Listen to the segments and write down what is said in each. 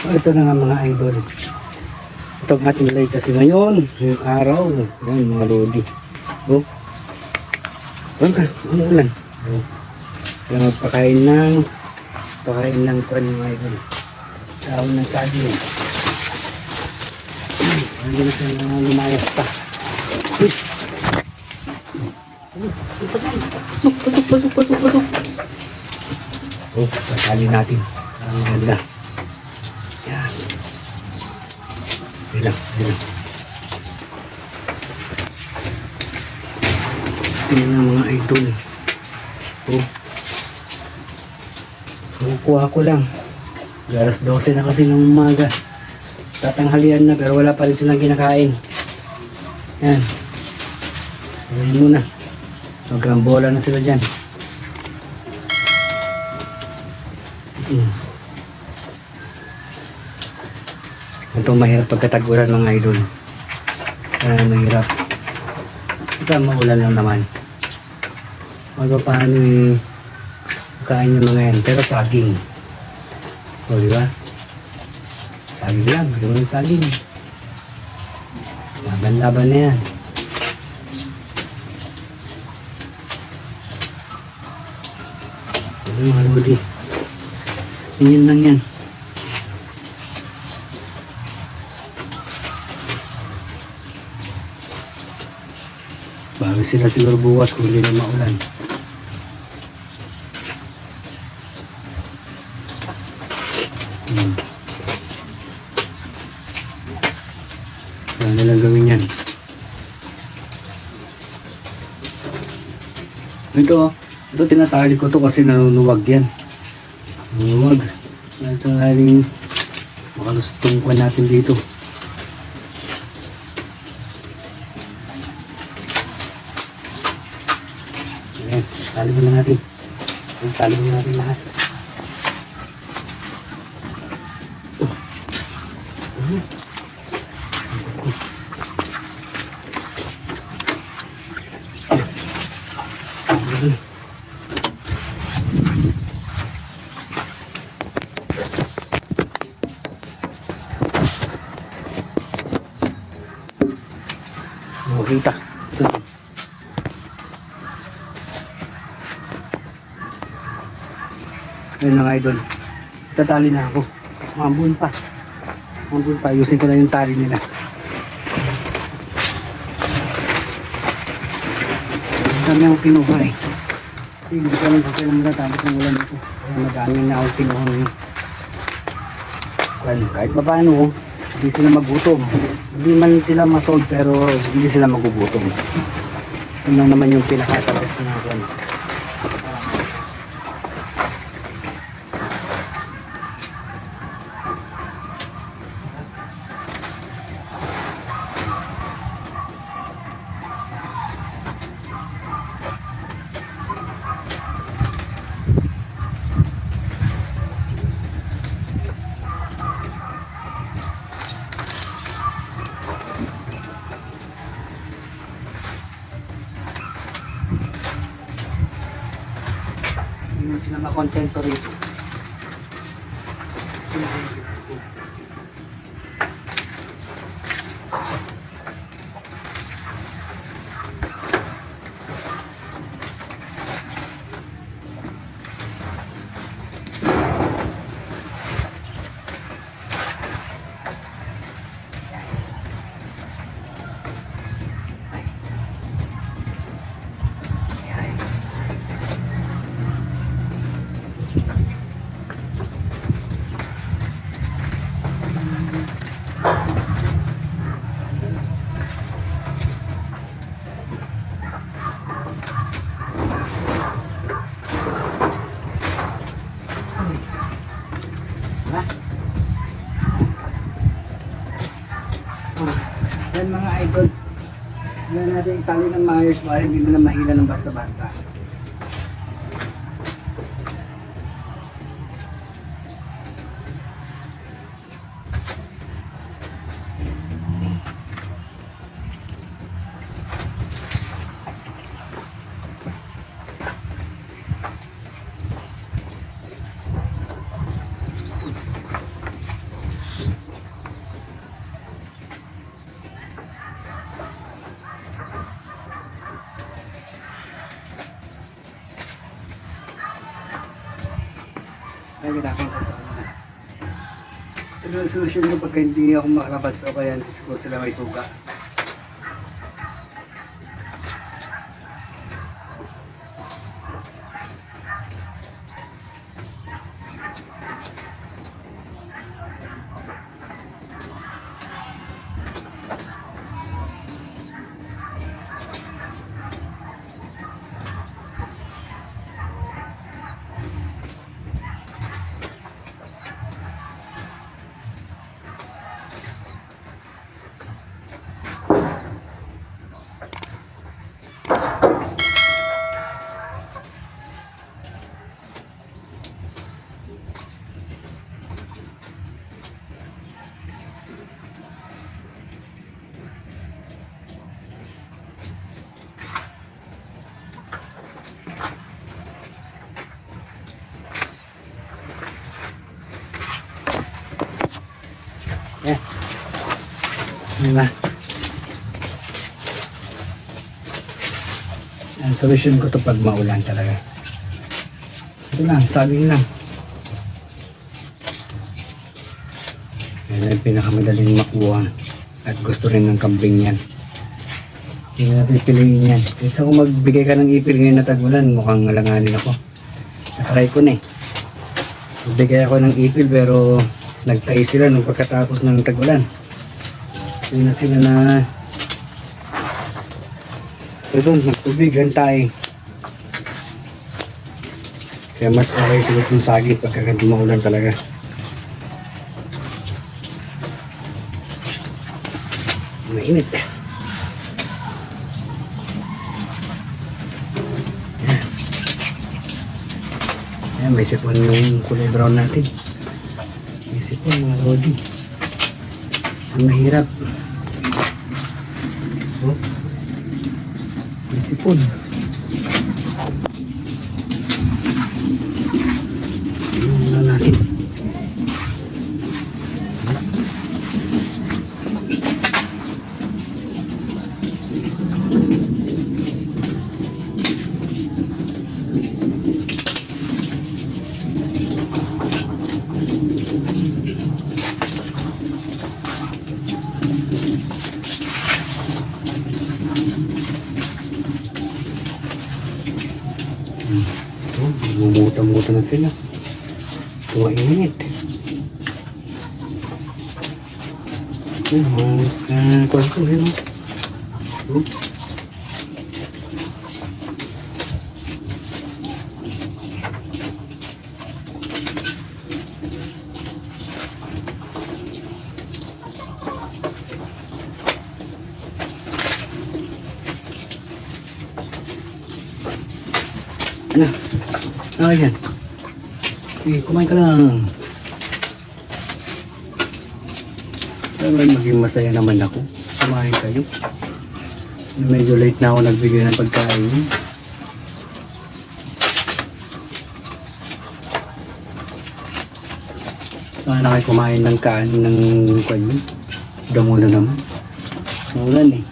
Oh, ito na nga mga idol. Ito ang ating light kasi ngayon, yung araw, yan mga lodi. Oh. Huwag ka, umuulan. Oh. Kaya magpakain ng, pakain ng kwan mga idol. Tawag ng saging. Hindi na mga lumayas pa. Pasok, pasok, pasok, pasok, pasok, pasok. Oh, pasali natin. Ang ganda. Yan. Bilang, bilang. Tingnan ng mga idol. Oh. Kukuha ko lang. Alas 12 na kasi ng umaga. Tatanghalian na pero wala pa rin silang kinakain. Yan. Gawin muna. Magkambola na sila dyan. Mm. Ito mahirap pagkatagulan mga idol. Kaya mahirap. Ito maulan lang naman. Although paano eh, kain yung mga yan. Pero saging. O, di ba? Saging lang. Mayroon ng saging. Laban-laban na yan. Ito mga lodi. Ganyan lang yan. Bago sila siguro bukas kung hindi na maulan. Hmm. Kaya nilang gawin yan. Ito, ito tinatali ko to kasi nanunuwag yan. Nanunuwag. Kaya sa haling makalustong pa natin dito. Ayan, tali mo na natin. Tali mo na natin lahat. Makita. Ito. Ayun mga idol. Tatali na ako. Mambun pa. Mambun pa. Ayusin ko na yung tali nila. Dami akong kinuha eh. Kasi hindi ko alam kung kailan matatapos ng ulan ito. Kaya madami na akong kinuha ngayon. Well, kahit pa paano, hindi sila magutom. Hindi man sila masold pero hindi sila magugutom. Yun naman yung pinaka-best na ako. Sila makontento rito. Ha? Yan mga idol. Yan natin itali ng maayos para hindi na mahila ng basta-basta. Solusyon ko pagka hindi ako makalabas o kaya hindi ko sila may suka. Diba? Ang solusyon ko to pag maulan talaga. Ito lang, sabi lang. Yan ang pinakamadaling makuha. At gusto rin ng kambing yan. Hindi natin piliin yan. Kaysa kung magbigay ka ng ipil ngayon na tagulan, mukhang alanganin ako. Natry ko na eh. Magbigay ako ng ipil pero nagtayo sila nung pagkatapos ng tagulan. Hindi na sila na ito, nagtubig, hantay. Kaya mas okay sulit yung sagit pagka maulan talaga. Mainit. Yan. Yan, may sipon yung kulay brown natin. May sipon mga lodi. Mahirap. Oh. May sipon. Tingnan muna natin. Oh, Mumuta-muta na sila. Tumainit. Ayun, mga uh, kwan ko, yun. oh. Oh. Ano? Ah, yan. Sige, kumain ka lang. Sana maging masaya naman ako. Kumain kayo. Medyo late na ako nagbigay ng pagkain. Sana kayo kumain ng kanin ng kayo. Damo na naman. Maulan eh.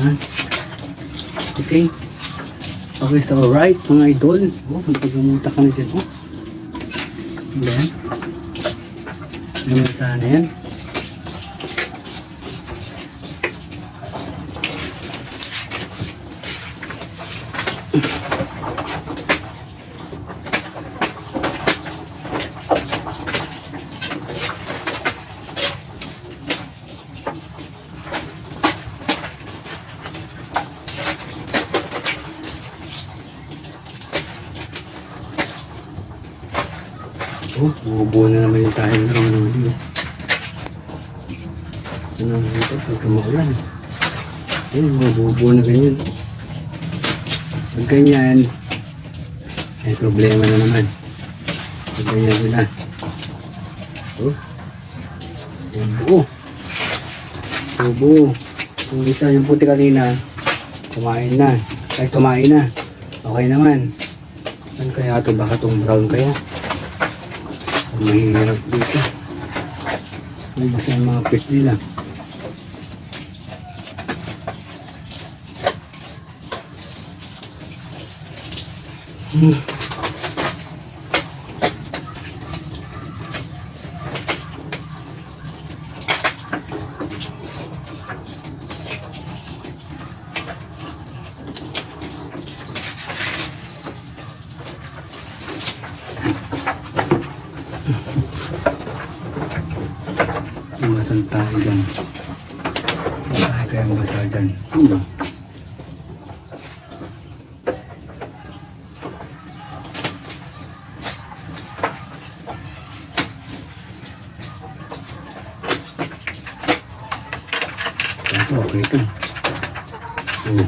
Ha? Okay. Okay, so alright mga idol. Oh, nagpagumuta ka na dyan. Oh. Ano ba yan? Ano sana yan? Oh, bubuo na naman yung tayo ng mga naman. Ano ito, pagka maulan. Ayun, bubuo na ganyan. Pag ganyan, may problema na naman. Pag ganyan sila. Oh, bubuo. Bubuo. Yung isa yung puti kanina, kumain na. Ay, kumain na. Okay naman. Ano kaya ito? Baka itong brown kaya? Mahirap dito. Basta yung mga pet nila? Hmm. Basan tayo dyan. Basahe kaya ang basa dyan. Hmm. Ito, okay ito. Hmm.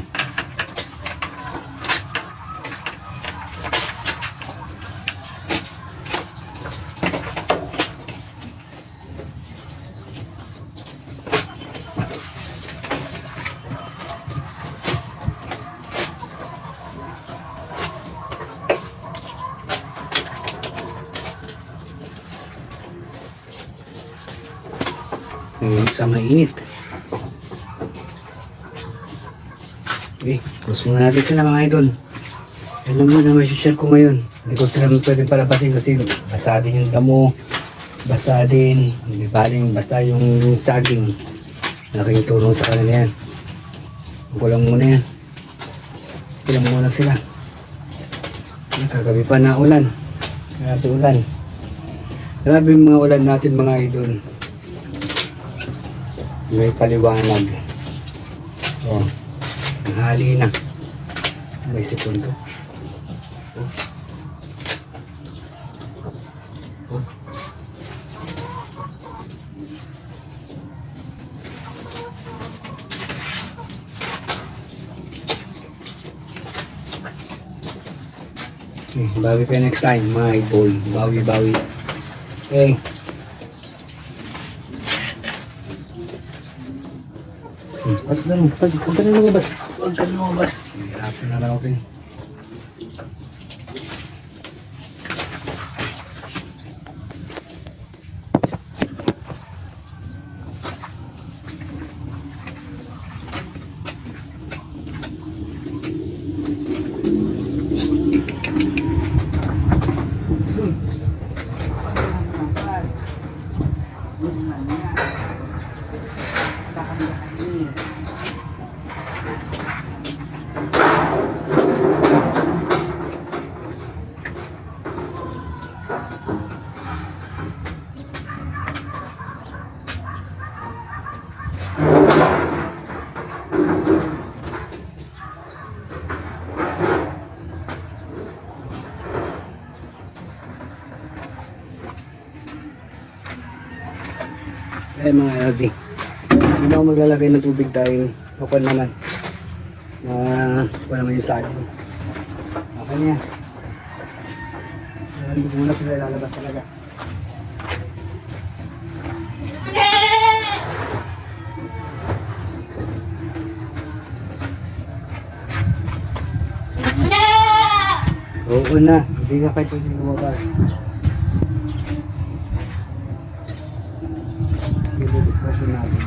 Ngayon sa mainit. Okay, close muna natin sila mga idol. Yan lang muna may share ko ngayon. Hindi ko sila pwedeng palabasin kasi basa din yung damo. Basa din. Hindi baling basta yung saging. Malaking tulong sa kanila yan. Ako lang muna yan. Ilang muna sila. Kagabi pa na ulan. Grabe ulan. Grabe mga ulan natin mga idol. May paliwanag. Oh. Nanghali na. May segundo. Oh. Oh. Okay, bawi kayo next time, mga idol. Bawi, bawi. Okay. Basta na, pag, ka na lumabas. Huwag ka na lumabas. Hirapan na lang ako sa'yo. Eh mga LD. Hindi na ako maglalagay ng tubig dahil ako naman. Na ako naman yung saging. Okay na yan. Hindi ko muna sila lalabas talaga. Oo na, hindi na kayo lumabas. Dito natin.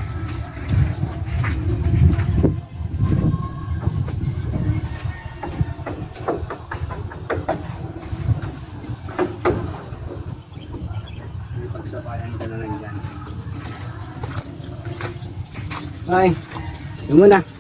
May pagsabayan Bye. Yung muna.